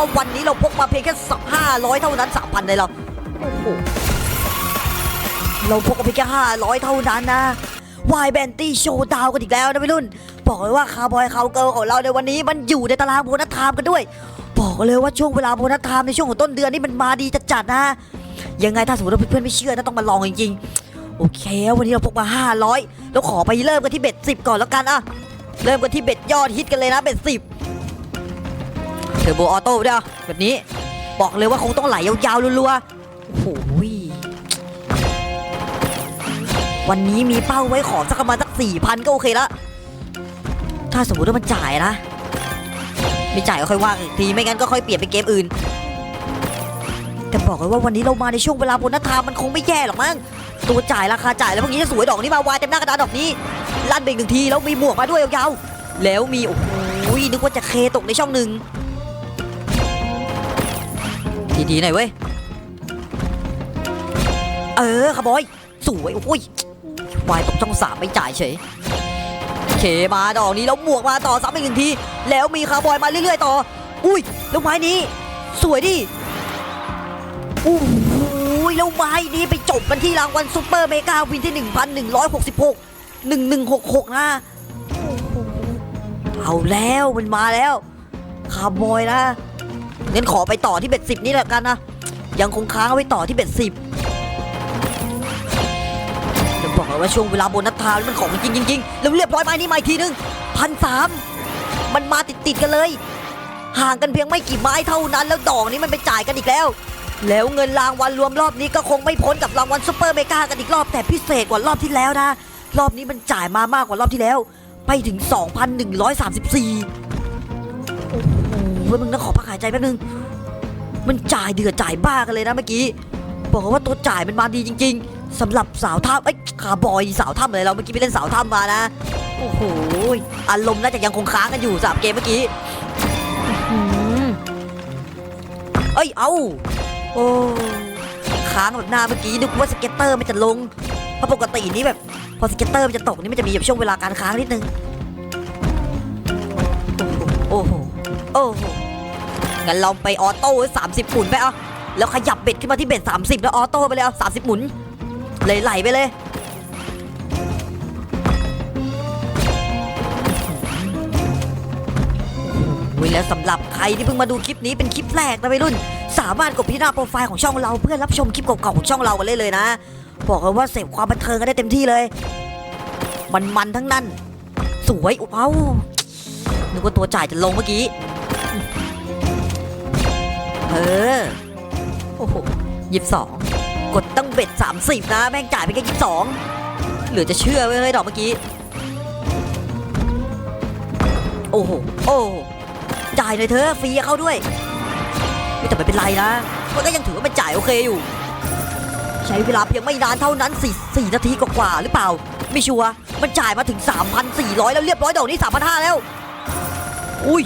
ว่าวันนี้เราพกมาเพียงแค่ห้าร้อยเท่านั้นสามพันเลยเราโอ้โหเราพกมาเพียงแค่ห้าร้อยเท่านั้นนะวายแบนตี้โชว์ดาวกันอีกแล้วนะพี่รุ่น บอกเลยว่าคาร์บอยคาร์เกิลของเราในวันนี้มันอยู่ในตารางโบนัสไทม์กันด้วย บอกเลยว่าช่วงเวลาโบนัสไทม์ในช่วงของต้นเดือนนี่มันมาดีจัดๆนะยังไงถ้าสมมติว่าเพื่อนๆไม่เชื่อนะต้องมาลองจริงๆโอเค วันนี้เราพกมา 500 แล้วขอไปเริ่มกันที่เบ็ด10 ก่อนแล้วกันอะเริ่มกันที่เบ็ดยอดฮิตกันเลยนะเบ็ด10 เทอร์โบออโต้ด้วยอะแบบนี้ บอกเลยว่าคงต้องไหลยาวๆรัวๆโอ้โหยวันนี้มีเป้าไว้ขอสักประมาณสักสี่พันก็โอเคละถ้าสมมติว่ามันจ่ายนะไม่จ่ายก็ค่อยว่ากันอีกทีไม่งั้นก็ค่อยเปลี่ยนเป็นเกมอื่น แต่บอกเลยว่าวันนี้เรามาในช่วงเวลาบนัทม์มันคงไม่แย่หรอกมั้งตัวจ่ายราคาจ่ายแล้วพวกนี้จะสวยดอกนี้มาวายเต็มหน้ากระดานดอกนี้ลั่นเบรกหนึ่งทีแล้วมีหมวกมาด้วยยาวๆแล้วมีโอ้โหนึกว่าจะเคตกในช่องหนึ่ง ดีๆหน่อยเว้ย เออขบอย สวยโอ้ยวายตกช่องสามไม่จ่ายเฉยเคมาดอกนี้แล้วหมวกมาต่อซ้ำอีกหนึ่งที แล้วมีคาร์บอยมาเรื่อยๆต่อ อุ้ยแล้วไม้นี้ สวยดิโอ้ยแล้วไม้นี้ไปจบกันที่รางวัลซูเปอร์เมกาวินที่ 1,166 1166 นะโอ้โหเอาแล้วมันมาแล้วคาร์บอยนะ งั้นขอไปต่อที่เบ็ดสิบนี่แหละกันนะ ยังคงค้างเอาไว้ต่อที่เบ็ดสิบจะบอกเลยว่าช่วงเวลาบนัสไทม์มันของจริงจริงๆแล้วเรียบร้อยไม้นี้มาอีกทีนึงพันสามมันมาติดติดกันเลย ห่างกันเพียงไม่กี่ไม้เท่านั้น แล้วดอกนี้มันไปจ่ายกันอีกแล้ว แล้วเงินรางวัลรวมรอบนี้ก็คงไม่พ้นกับรางวัลซูเปอร์เมกากันอีกรอบแต่พิเศษกว่ารอบที่แล้วนะ รอบนี้มันจ่ายมามากกว่ารอบที่แล้ว ไปถึง 2,134โอ้โห เว้ยมึงต้องขอพักหายใจแป๊บนึง มันจ่ายเดือดจ่ายบ้ากันเลยนะเมื่อกี้ บอกว่าตัวจ่ายมันมาดีจริง ๆสำหรับสาวถ้ำไอ้ยคาบอยสาวถ้ำเลยเราเมื่อกี้ไปเล่นสาวถ้ำมานะ โอ้โหอารมณ์น่าจะยังคงค้างกันอยู่สามเกมเมื่อกี้เอ้ยเอาโอ้ค้างแบบหน้าเมื่อกี้นึกว่าสเก็ตเตอร์มันจะลงเพราะปกตินี้แบบ พอสเก็ตเตอร์มันจะตกนี่มันจะมีแบบช่วงเวลาการค้างนิดนึงโอ้โห โอ้โหงั้นเราไปออโต้สามสิบหมุนไปเอาแล้วขยับเบ็ดขึ้นมาที่เบ็ดสามสิบแล้วออโต้ไปเลยเอาสามสิบหมุนไหลๆไปเลยวิแล้วสำหรับใครที่เพิ่งมาดูคลิปนี้เป็นคลิปแรกนะวัยรุ่น สามารถกดพิจารณาโปรไฟล์ของช่องเราเพื่อรับชมคลิปเก่าๆของช่องเรากันเลยเลยนะ บอกเลยว่าเสพความบันเทิงกันได้เต็มที่เลย มันๆทั้งนั้น สวยอุ้เอ้านึกว่าตัวจ่ายจะลงเมื่อกี้ เออ โอ้โหยี่สิบสองกดตั้งเบ็ดสามสิบนะแม่งจ่ายไปแค่ยี่สิบสองเหลือจะเชื่อไว้เลยดอกเมื่อกี้ โอ้โห โอ้โหจ่ายหน่อยเธอฟรีเข้าด้วย ไม่แต่ไม่เป็นไรนะ มันก็ยังถือว่ามันจ่ายโอเคอยู่ ใช้เวลาเพียงไม่นานเท่านั้นสี่สี่นาทีกว่าหรือเปล่า ไม่ชัวร์มันจ่ายมาถึง 3,400 แล้วเรียบร้อยดอกนี้3,500แล้ว อุ้ย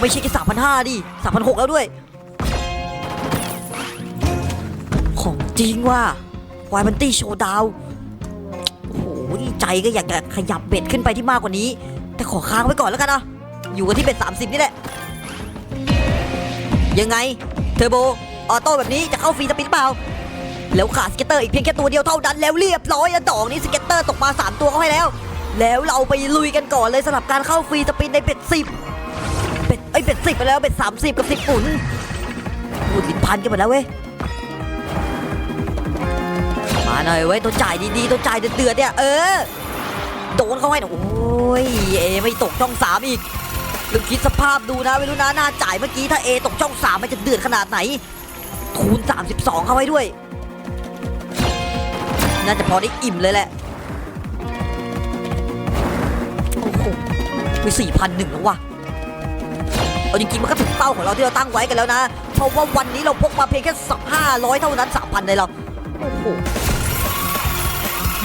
ไม่ใช่แค่3,500ดิ3,600แล้วด้วย ของจริงว่ะวายบันตี้โชว์ดาวโอ้โหใจก็อยากจะขยับเบ็ดขึ้นไปที่มากกว่านี้ แต่ขอค้างไว้ก่อนแล้วกันนะอยู่กันที่เบ็ด30นี่แหละ ยังไง เทอร์โบ ออโต้แบบนี้จะเข้าฟรีสปินเปล่า แล้วขาดสเก็ตเตอร์อีกเพียงแค่ตัวเดียวเท่านั้นแล้วเรียบร้อยแล้วดอกนี้สเก็ตเตอร์ตกมา 3 ตัวเขาให้แล้ว แล้วเราไปลุยกันก่อนเลยสำหรับการเข้าฟรีสปินในเบ็ดสิบ เบ็ดไอ้ยเบ็ดสิบไปแล้วเบ็ดสามสิบกับสิบปุ่นพูดลิ้นพันกันหมดแล้วเว้ยมาหน่อยเว้ยตัวจ่ายดีๆตัวจ่ายเดือดๆเนี่ยเออโดนเขาให้หน่อยโอ้ยเอไม่ตกช่องสามอีกลองคิดสภาพดูนะไม่รู้นะหน้าจ่ายเมื่อกี้ถ้าเอตกช่องสามมันจะเดือดขนาดไหนคูณ 32 เข้าไว้ด้วย น่าจะพอได้อิ่มเลยแหละ โอ้โหมีสี่พันหนึ่งแล้วว่ะ เอาจริงๆมันก็ถึงเป้าของเราที่เราตั้งไว้กันแล้วนะ เพราะว่าวันนี้เราพกมาเพียงแค่ห้าร้อยเท่านั้นสามพันเลยเราโอ้โห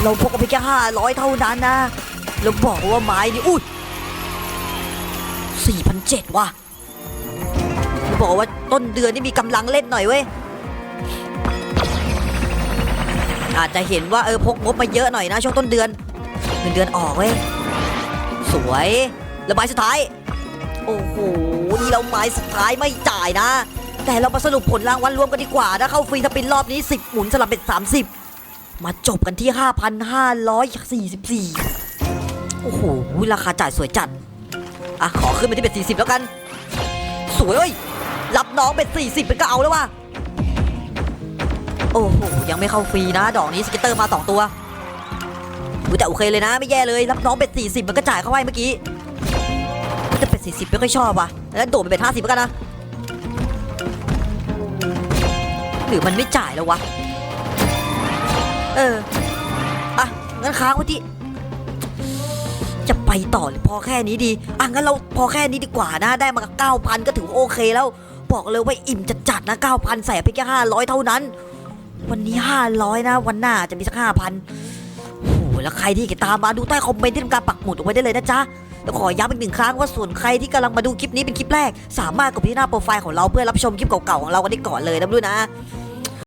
เราพกมาเพียงแค่ห้าร้อยเท่านั้นนะแล้วบอกว่าไม้นี่อุ้ยสี่พันเจ็ดว่ะแล้วบอกว่าต้นเดือนนี่มีกำลังเล่นหน่อยเว้ยอาจจะเห็นว่าเออพกงบมาเยอะหน่อยนะช่วงต้นเดือนเงินเดือนออกเว้ยสวยระบายสุดท้าย โอ้โห นี่เราไม้สุดท้ายไม่จ่ายนะ แต่เรามาสรุปผลรางวัลรวมกันดีกว่านะ เข้าฟรีถ้าเป็นรอบนี้ 10 หมุนสลับเป็น30 มาจบกันที่ 5,544 โอ้โห ราคาจ่ายสวยจัด อะ ขอขึ้นไปที่เป็น40 แล้วกัน สวยเอ้ย รับน้องเป็น 40เป็นก็เอาแล้วว่ะ โอ้โห ยังไม่เข้าฟรีนะ ดอกนี้สก็ตเตอร์มา 2 ตัวแต่โอเคเลยนะ ไม่แย่เลย รับน้องเป็น40 มันก็จ่ายเข้าไว้เมื่อกี้ แต่เป็น40ไม่ค่อยชอบว่ะแล้วโดดไปเป็น50แล้วกันนะ หรือมันไม่จ่ายแล้ววะ เออ อะ งั้นค้างไว้ที่ จะไปต่อหรือพอแค่นี้ดี อะ งั้นเราพอแค่นี้ดีกว่านะ ได้มาเก้าพันก็ถือโอเคแล้ว บอกเลยว่าอิ่มจัดจัดๆนะเก้าพันใส่ไปแค่ห้าร้อยเท่านั้น วันนี้ห้าร้อยนะ วันหน้าจะมีสักห้าพันโอ้แล้วใครที่ติดตามมาดูใต้คอมเมนต์ที่ทำการปักหมุดเอาไว้ได้เลยนะจ๊ะ แล้วขอย้ำอีกหนึ่งครั้งว่าส่วนใครที่กำลังมาดูคลิปนี้เป็นคลิปแรก สามารถกดที่หน้าโปรไฟล์ของเราเพื่อรับชมคลิปเก่าๆของเรากันได้ก่อนเลยนะด้วยนะ